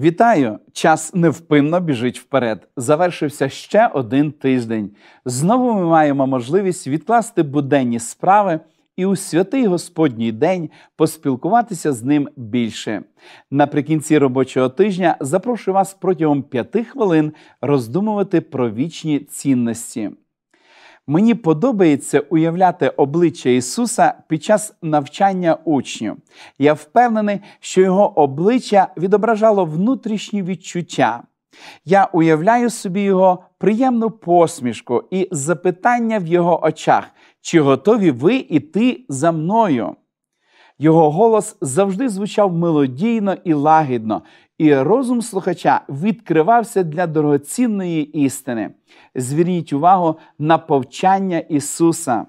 Вітаю! Час невпинно біжить вперед. Завершився ще один тиждень. Знову ми маємо можливість відкласти буденні справи і у святий Господній день поспілкуватися з ним більше. Наприкінці робочого тижня запрошую вас протягом п'яти хвилин роздумувати про вічні цінності. Мені подобається уявляти обличчя Ісуса під час навчання учнів. Я впевнений, що його обличчя відображало внутрішні відчуття. Я уявляю собі його приємну посмішку і запитання в його очах, чи готові ви іти за мною? Його голос завжди звучав мелодійно і лагідно, і розум слухача відкривався для дорогоцінної істини. Зверніть увагу на повчання Ісуса.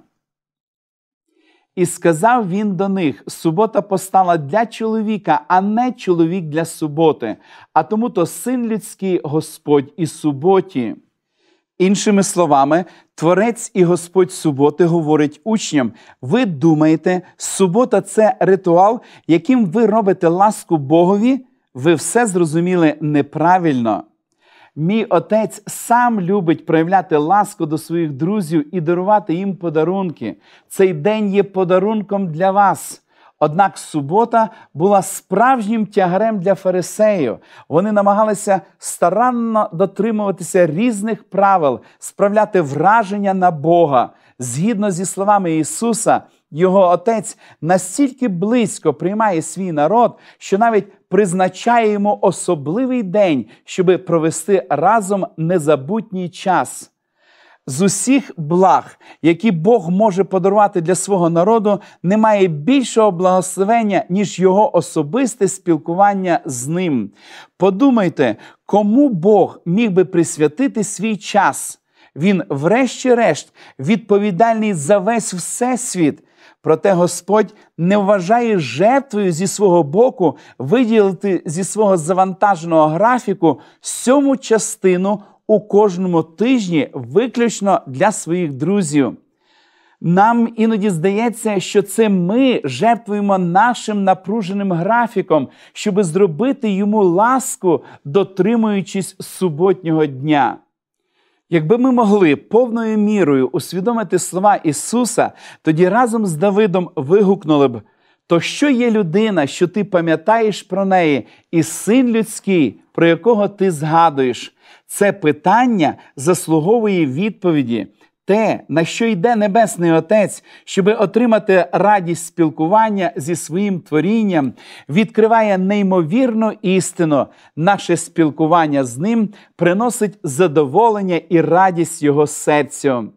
І сказав він до них: субота постала для чоловіка, а не чоловік для суботи, а тому то син людський Господь і суботі. Іншими словами, Творець і Господь суботи говорить учням: ви думаєте, субота це ритуал, яким ви робите ласку Богові? Ви все зрозуміли неправильно. Мій отець сам любить проявляти ласку до своїх друзів і дарувати їм подарунки. Цей день є подарунком для вас. Однак субота була справжнім тягарем для фарисеїв. Вони намагалися старанно дотримуватися різних правил, справляти враження на Бога. Згідно зі словами Ісуса, його Отець настільки близько приймає свій народ, що навіть призначає йому особливий день, щоби провести разом незабутній час. З усіх благ, які Бог може подарувати для свого народу, немає більшого благословення, ніж його особисте спілкування з ним. Подумайте, кому Бог міг би присвятити свій час. Він, врешті-решт, відповідальний за весь всесвіт. Проте Господь не вважає жертвою зі свого боку виділити зі свого завантаженого графіку сьому частину у кожному тижні виключно для своїх друзів. Нам іноді здається, що це ми жертвуємо нашим напруженим графіком, щоб зробити йому ласку, дотримуючись суботнього дня. Якби ми могли повною мірою усвідомити слова Ісуса, тоді разом з Давидом вигукнули б: то що є людина, що ти пам'ятаєш про неї, і син людський, про якого ти згадуєш? Це питання заслуговує відповіді. Те, на що йде Небесний Отець, щоб отримати радість спілкування зі своїм творінням, відкриває неймовірну істину. Наше спілкування з ним приносить задоволення і радість Його серцю.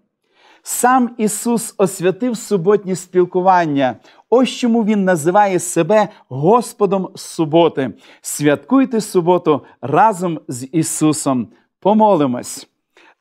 Сам Ісус освятив суботнє спілкування. Ось чому Він називає себе Господом суботи. Святкуйте суботу разом з Ісусом. Помолимось.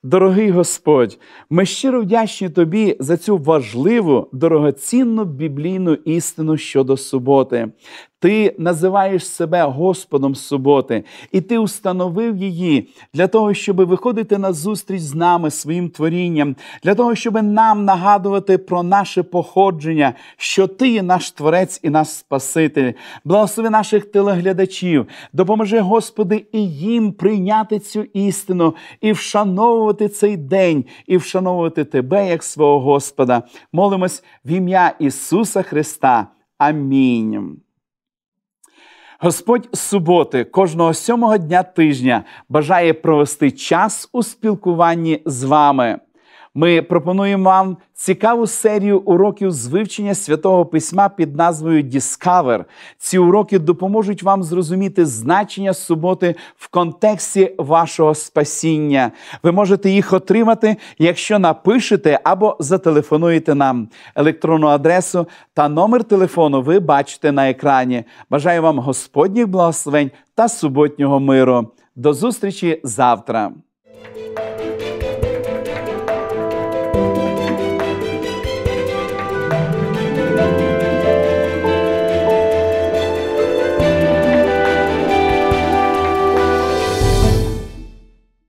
Дорогий Господь, ми щиро вдячні Тобі за цю важливу, дорогоцінну біблійну істину щодо суботи. Ти називаєш себе Господом суботи, і ти установив її для того, щоб виходити на зустріч з нами, своїм творінням, для того, щоб нам нагадувати про наше походження, що ти є наш Творець і наш Спаситель. Благослови наших телеглядачів, допоможи, Господи, і їм прийняти цю істину і вшановувати цей день, і вшановувати Тебе як свого Господа. Молимось в ім'я Ісуса Христа. Амінь. Господь суботи кожного сьомого дня тижня бажає провести час у спілкуванні з вами. Ми пропонуємо вам цікаву серію уроків з вивчення святого письма під назвою Discover. Ці уроки допоможуть вам зрозуміти значення суботи в контексті вашого спасіння. Ви можете їх отримати, якщо напишете або зателефонуєте нам. Електронну адресу та номер телефону ви бачите на екрані. Бажаю вам Господніх благословень та суботнього миру. До зустрічі завтра.